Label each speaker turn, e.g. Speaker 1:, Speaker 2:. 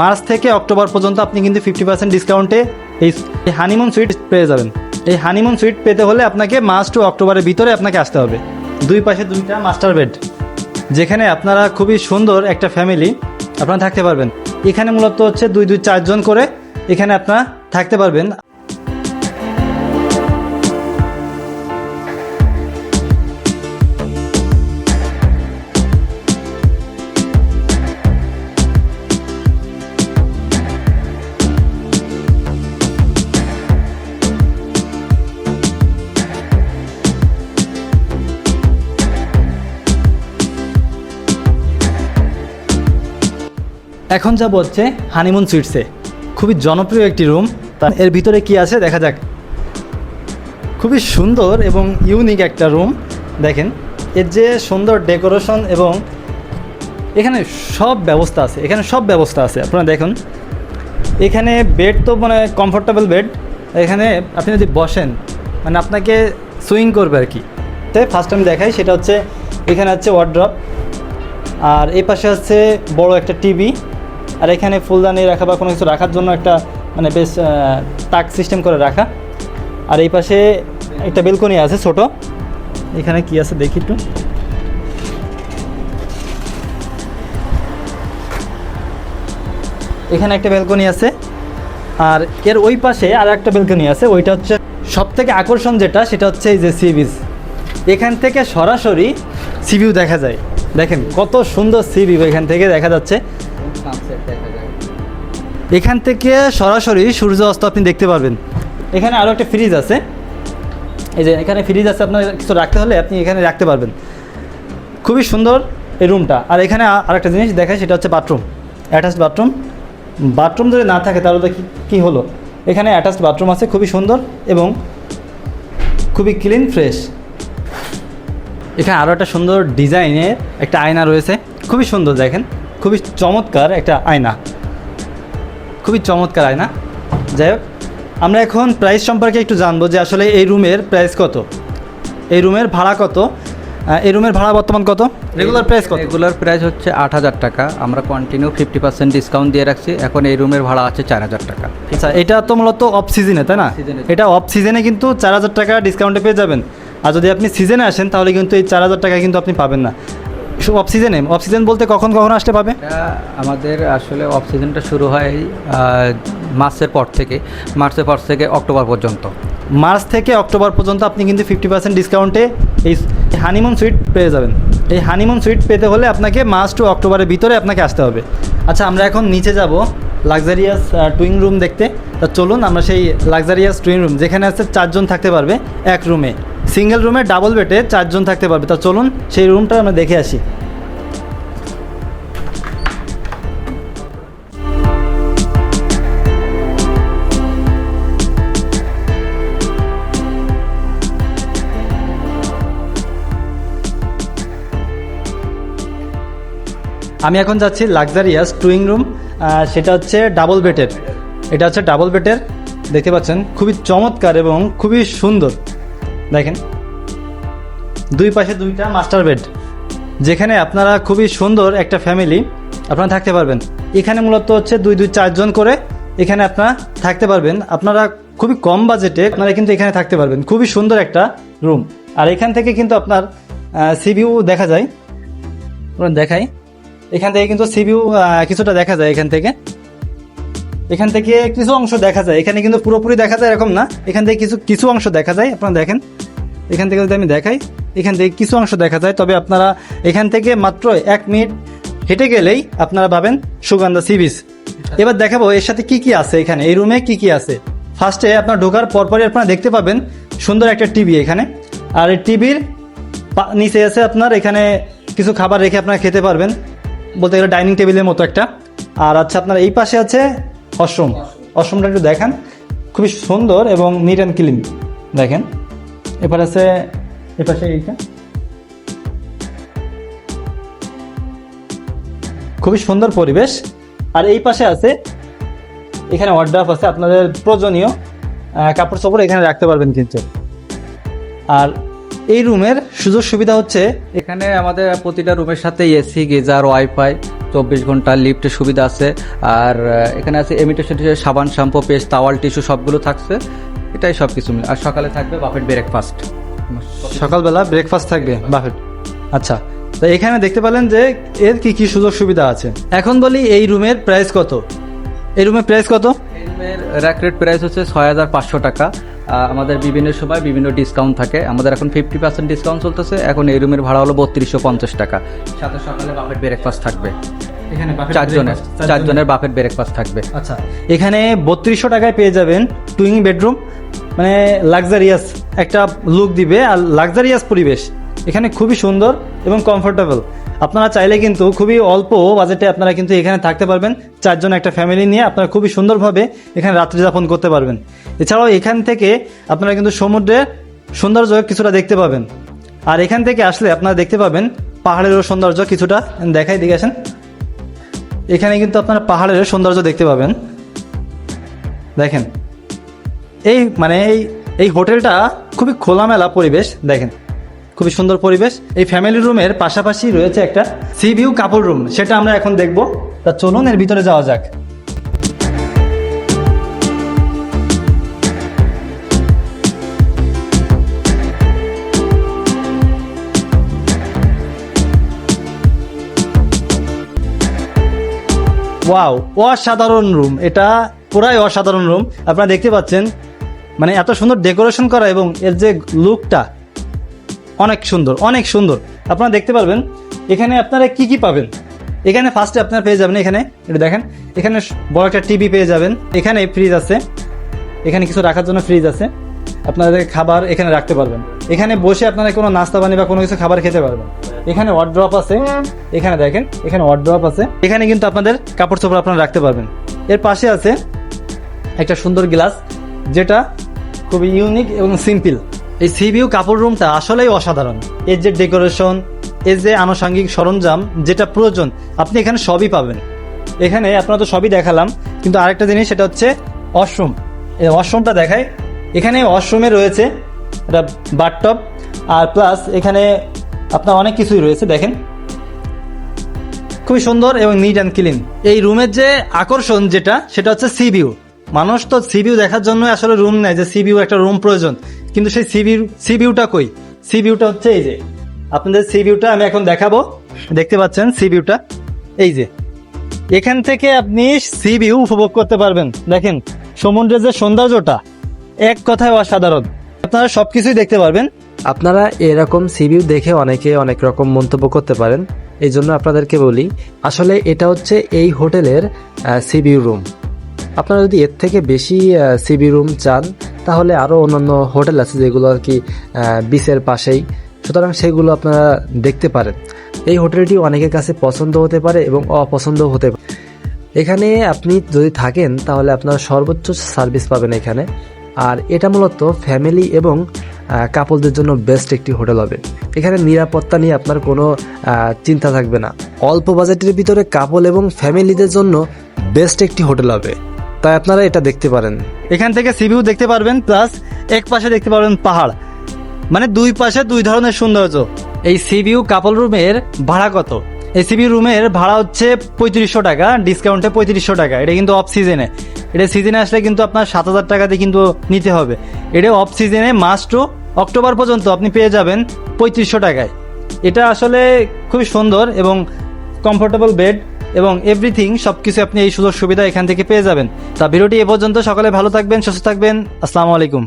Speaker 1: March থেকে October পর্যন্ত আপনি কিন্তু ফিফটি পার্সেন্ট ডিসকাউন্টে এই হানিমুন সুইট পেয়ে যাবেন। এই হানিমুন সুইট পেতে হলে আপনাকে মার্চ টু অক্টোবরের ভিতরে আপনাকে আসতে হবে। দুই পাশে দুইটা মাস্টার বেড যেখানে আপনারা খুবই সুন্দর একটা ফ্যামিলি আপনারা থাকতে পারবেন। এখানে মূলত হচ্ছে দুই দুই, চারজন করে এখানে আপনারা থাকতে পারবেন। এখন যাব হচ্ছে হানিমুন সুইটসে খুবই জনপ্রিয় একটি রুম তার এর ভিতরে কি আছে? দেখা যাক। খুবই সুন্দর এবং ইউনিক একটা রুম দেখেন, এর যে সুন্দর ডেকোরেশন এবং এখানে সব ব্যবস্থা আছে। এখানে সব ব্যবস্থা আছে। আপনারা দেখুন, এখানে বেড তো মানে কমফোর্টেবল বেড এখানে আপনি যদি বসেন মানে আপনাকে সুইং করবে আর কি। তাই ফার্স্ট টাইম দেখাই, সেটা হচ্ছে এখানে হচ্ছে ওয়ার্ড্রপ আর এই পাশে আছে বড় একটা টিভি আর এখানে ফুলদানি রাখা বা কোনো কিছু রাখার জন্য একটা মানে বেশ তাক সিস্টেম করে রাখা। আর এই পাশে একটা বেলকনি আছে ছোট। এখানে কি আছে দেখি একটু। এখানে একটা বেলকনি আছে। আর এর ওই পাশে আর একটা বেলকনি আছে। ওইটা হচ্ছে সব থেকে আকর্ষণ যেটা, সেটা হচ্ছে এই যে সি বিচ এখান থেকে সরাসরি সি ভিউ দেখা যায়। দেখেন কত সুন্দর সি ভিউ এখান থেকে দেখা যাচ্ছে। এখান থেকে সরাসরি সূর্য অস্ত আপনি দেখতে পারবেন। এখানে আরও একটা ফ্রিজ আছে। এই যে এখানে ফ্রিজ আছে, আপনার কিছু রাখতে হলে আপনি এখানে রাখতে পারবেন। খুবই সুন্দর এই রুমটা আর এখানে আরেকটা জিনিস দেখায় সেটা হচ্ছে বাথরুম অ্যাটাচড বাথরুম বাথরুম যদি না থাকে, তাহলে তো কি- কী হলো? এখানে অ্যাটাচড বাথরুম আছে, খুবই সুন্দর এবং খুবই ক্লিন ফ্রেশ এখানে আরও একটা সুন্দর ডিজাইনের একটা আয়না রয়েছে। খুবই সুন্দর, দেখেন। খুবই চমৎকার একটা আয়না। খুবই চমৎকার আয়না। যাই হোক আমরা এখন প্রাইস সম্পর্কে একটু জানব যে আসলে এই রুমের প্রাইস কত? এই রুমের ভাড়া কত? এই রুমের ভাড়া বর্তমান কত? রেগুলার প্রাইস কত?
Speaker 2: রেগুলার প্রাইস হচ্ছে আট হাজার টাকা। আমরা কন্টিনিউ ফিফটি পার্সেন্ট ডিসকাউন্ট দিয়ে রাখছি। এখন এই রুমের ভাড়া আছে চার হাজার টাকা।
Speaker 1: আচ্ছা এটা তো মূলত অফ সিজনে তাই না? এটা অফ সিজনে কিন্তু চার হাজার টাকা ডিসকাউন্টে পেয়ে যাবেন। আর যদি আপনি সিজনে আসেন তাহলে কিন্তু এই চার হাজার টাকা কিন্তু আপনি পাবেন না। অফ সিজনে অফ সিজন বলতে কখন কখন আসতে পাবে
Speaker 2: আমাদের আসলে অফ সিজনটা শুরু হয় মার্চের পর থেকে মার্চের পর থেকে অক্টোবর পর্যন্ত।
Speaker 1: মার্চ থেকে অক্টোবর পর্যন্ত আপনি কিন্তু ফিফটি পার্সেন্ট ডিসকাউন্টে এই হানিমুন সুইট পেয়ে যাবেন। এই হানিমুন সুইট পেতে হলে আপনাকে মার্চ টু অক্টোবরের ভিতরে আপনাকে আসতে হবে। আচ্ছা আমরা এখন নিচে যাব। লাক্সারিয়াস টুইং রুম দেখতে। তা চলুন আমরা সেই লাক্সারিয়াস টুইং রুম যেখানে আছে চারজন থাকতে পারবে এক রুমে সিঙ্গেল রুমে ডাবল বেডে চারজন থাকতে পারবে। তা চলুন সেই রুমটা আমরা দেখে আসি। আমি এখন যাচ্ছি লাক্সারিয়াস টুইং রুম সেটা হচ্ছে ডাবল বেডের এটা হচ্ছে ডাবল বেডের দেখতে পাচ্ছেন, খুবই চমৎকার এবং খুবই সুন্দর। দেখেন, দুই পাশে দুইটা মাস্টার বেড যেখানে আপনারা খুবই সুন্দর একটা ফ্যামিলি আপনারা থাকতে পারবেন। এখানে মূলত হচ্ছে দুই দুই চারজন করে এখানে আপনারা থাকতে পারবেন। আপনারা খুবই কম বাজেটে আপনারা কিন্তু এখানে থাকতে পারবেন। খুবই সুন্দর একটা রুম আর এখান থেকে কিন্তু আপনার সিভিউ দেখা যায়। দেখাই। এখান থেকে কিন্তু সিভিউ কিছুটা দেখা যায় এখান থেকে। এখান থেকে কিছু অংশ দেখা যায়। এখানে কিন্তু পুরোপুরি দেখা যায় এরকম না। এখান থেকে কিছু কিছু অংশ দেখা যায়। আপনারা দেখেন। এখান থেকে যদি আমি দেখাই এখান থেকে কিছু অংশ দেখা যায়। তবে আপনারা এখান থেকে মাত্র এক মিনিট হেঁটে গেলেই আপনারা পাবেন সুগন্ধা সি বিচ এবার দেখাবো এর সাথে কি কি আছে এখানে। এই রুমে কি কি আছে? ফার্স্টে আপনার ঢোকার পরপরই আপনারা দেখতে পাবেন সুন্দর একটা টিভি এখানে। আর এই টিভির নিচে আছে আপনার এখানে কিছু খাবার রেখে আপনারা খেতে পারবেন। বলতে গেলে ডাইনিং টেবিলের মতো একটা। আর আচ্ছা আপনার এই পাশে আছে অশ্রম অশ্রমটা একটু দেখান। খুবই সুন্দর এবং নিট অ্যান্ড ক্লিন দেখেন। এবার আছে, এ পাশে এইটা। খুবই সুন্দর পরিবেশ। আর এই পাশে আছে, এখানে ওয়ার্ড্রাফ আছে, আপনাদের প্রয়োজনীয় কাপড় চোপড় এখানে রাখতে পারবেন কিন্তু। আর এই রুমের সুযোগ সুবিধা হচ্ছে
Speaker 2: এখানে আমাদের প্রতিটা রুমের সাথে এসি গিজার ওয়াইফাই চব্বিশ ঘণ্টা লিফটের সুবিধা আছে। আর এখানে আছে এমিটেশন সাবান শ্যাম্পু পেস্ট তাওয়াল টিস্যু সবগুলো থাকছে। এটাই সব কিছু আর সকালে থাকবে বাফেট ব্রেকফাস্ট
Speaker 1: সকালবেলা ব্রেকফাস্ট থাকবে বাফেট। আচ্ছা তো এখানে দেখতে পেলেন যে এর কি কি সুযোগ সুবিধা আছে। এখন বলি এই রুমের প্রাইস কত? এই রুমের প্রাইস কত?
Speaker 2: এই রুমের র্যাক রেট প্রাইস হচ্ছে ছয় হাজার পাঁচশো টাকা। আমাদের বিভিন্ন সময় বিভিন্ন ডিসকাউন্ট থাকে। আমাদের এখন ফিফটি পার্সেন্ট ডিসকাউন্ট চলতেছে। এখন এই রুমের ভাড়া হলো বত্রিশশো পঞ্চাশ টাকা। সাথে সকালে বাফেট ব্রেকফাস্ট থাকবে।
Speaker 1: এখানে
Speaker 2: চারজনের চারজনের বাফেট ব্রেকফাস্ট থাকবে।
Speaker 1: আচ্ছা। এখানে বত্রিশশো টাকায় পেয়ে যাবেন টুইং বেডরুম মানে লাক্সারিয়াস একটা লুক দিবে আর লাক্সারিয়াস পরিবেশ। এখানে খুবই সুন্দর এবং কমফোর্টেবল আপনারা চাইলে কিন্তু খুবই অল্প বাজেটে আপনারা কিন্তু এখানে থাকতে পারবেন। চারজন একটা ফ্যামিলি নিয়ে আপনারা খুবই সুন্দরভাবে এখানে রাত্রি যাপন করতে পারবেন। এছাড়াও এখান থেকে আপনারা কিন্তু সমুদ্রের সৌন্দর্য কিছুটা দেখতে পাবেন। আর এখান থেকে আসলে আপনারা দেখতে পাবেন পাহাড়েরও সৌন্দর্য কিছুটা। দেখাই দিকে আসেন। এখানে কিন্তু আপনারা পাহাড়ের সৌন্দর্য দেখতে পাবেন। দেখেন। এই মানে এই এই হোটেলটা খুবই খোলামেলা পরিবেশ, দেখেন। খুবই সুন্দর পরিবেশ। এই ফ্যামিলি রুমের পাশাপাশি রয়েছে একটা সি ভিউ কাপড় রুম সেটা আমরা এখন দেখব। তা চলুন, এর ভিতরে যাওয়া যাক। ওয়াও অসাধারণ রুম এটা পুরাই অসাধারণ রুম আপনারা দেখতে পাচ্ছেন মানে এত সুন্দর ডেকোরেশন করা এবং এর যে লুকটা অনেক সুন্দর অনেক সুন্দর। আপনারা দেখতে পারবেন, এখানে আপনারা কি কি পাবেন? এখানে ফার্স্টে আপনারা পেয়ে যাবেন এখানে, এটা দেখেন, এখানে বড় একটা টিভি পেয়ে যাবেন, এখানে ফ্রিজ আছে, এখানে কিছু রাখার জন্য ফ্রিজ আছে আপনাদের খাবার এখানে রাখতে পারবেন। এখানে বসে আপনারা কোনো নাস্তা পানি বা কোনো কিছু খাবার খেতে পারবেন। এখানে ওয়ার্ড্রপ আছে, এখানে দেখেন, এখানে ওয়ার্ড্রপ আছে, এখানে কিন্তু আপনাদের কাপড় চোপড় আপনারা রাখতে পারবেন। এর পাশে আছে একটা সুন্দর গ্লাস যেটা খুবই ইউনিক এবং সিম্পল এই সিভিউ কাপড় রুমটা আসলেই অসাধারণ। এর যে ডেকোরেশন, এর যে আনুষঙ্গিক সরঞ্জাম, যেটা প্রয়োজন, আপনি এখানে সবই পাবেন। এখানে আপনারা তো সবই দেখালাম, কিন্তু আরেকটা জিনিস সেটা হচ্ছে ওয়াশরুম। এই ওয়াশরুমটা দেখায় এখানে ওয়াশরুমে রয়েছে একটা বাথটব, আর প্লাস এখানে আপনার অনেক কিছুই রয়েছে, দেখেন। খুবই সুন্দর এবং নিট অ্যান্ড ক্লিন এই রুমের যে আকর্ষণ যেটা, সেটা হচ্ছে সি ভিউ মানুষ তো সি ভিউ দেখার জন্য আসলে রুম নেয় যে সি ভিউ একটা রুম প্রয়োজন কিন্তু সেই সি ভিউ সি ভিউটা কই সি ভিউটা হচ্ছে এই যে আপনাদের সি ভিউটা আমি এখন দেখাবো দেখতে পাচ্ছেন সি ভিউটা এই যে এখান থেকে আপনি সি ভিউ উপভোগ করতে পারবেন দেখেন সমুদ্রের যে সৌন্দর্যটা এক কথায় অসাধারণ আপনারা সবকিছুই দেখতে পারবেন
Speaker 3: আপনারা এরকম সিভিউ দেখে অনেকে অনেক রকম মন্তব্য করতে পারেন এই জন্য আপনাদেরকে বলি আসলে এটা হচ্ছে এই হোটেলের সিভিউ রুম আপনারা যদি এর থেকে বেশি সিবি রুম চান, তাহলে আরও অন্যান্য হোটেল আছে যেগুলো আর কি বিচের পাশেই। সুতরাং সেগুলো আপনারা দেখতে পারেন। এই হোটেলটি অনেকের কাছে পছন্দ হতে পারে এবং অপছন্দ হতে পারে। এখানে আপনি যদি থাকেন, তাহলে আপনারা সর্বোচ্চ সার্ভিস পাবেন এখানে। আর এটা মূলত ফ্যামিলি এবং কাপলদের জন্য বেস্ট একটি হোটেল হবে। এখানে নিরাপত্তা নিয়ে আপনার কোনো চিন্তা থাকবে না। অল্প বাজেটের ভিতরে কাপল এবং ফ্যামিলিদের জন্য বেস্ট একটি হোটেল হবে। তাই আপনারা এটা দেখতে পারেন।
Speaker 1: এখান থেকে সিভিউ দেখতে পারবেন প্লাস এক পাশে দেখতে পারবেন পাহাড়। মানে দুই পাশে দুই ধরনের সৌন্দর্য। এই সিভিউ কাপল রুমের ভাড়া কত? এই সিভিউ রুমের ভাড়া হচ্ছে পঁয়ত্রিশশো টাকা ডিসকাউন্টে পঁয়ত্রিশশো টাকা। এটা কিন্তু অফ সিজনে এটা সিজনে আসলে কিন্তু আপনার সাত হাজার টাকাতে কিন্তু নিতে হবে। এটা অফ সিজনে টু অক্টোবর পর্যন্ত আপনি পেয়ে যাবেন পঁয়ত্রিশশো টাকায়। এটা আসলে খুবই সুন্দর এবং কমফোর্টেবল বেড এবং এভরিথিং সব কিছু আপনি এই সুযোগ সুবিধা এখান থেকে পেয়ে যাবেন। তা ভিডিওটি এ পর্যন্ত, সকলে ভালো থাকবেন, সুস্থ থাকবেন। আসসালামু আলাইকুম।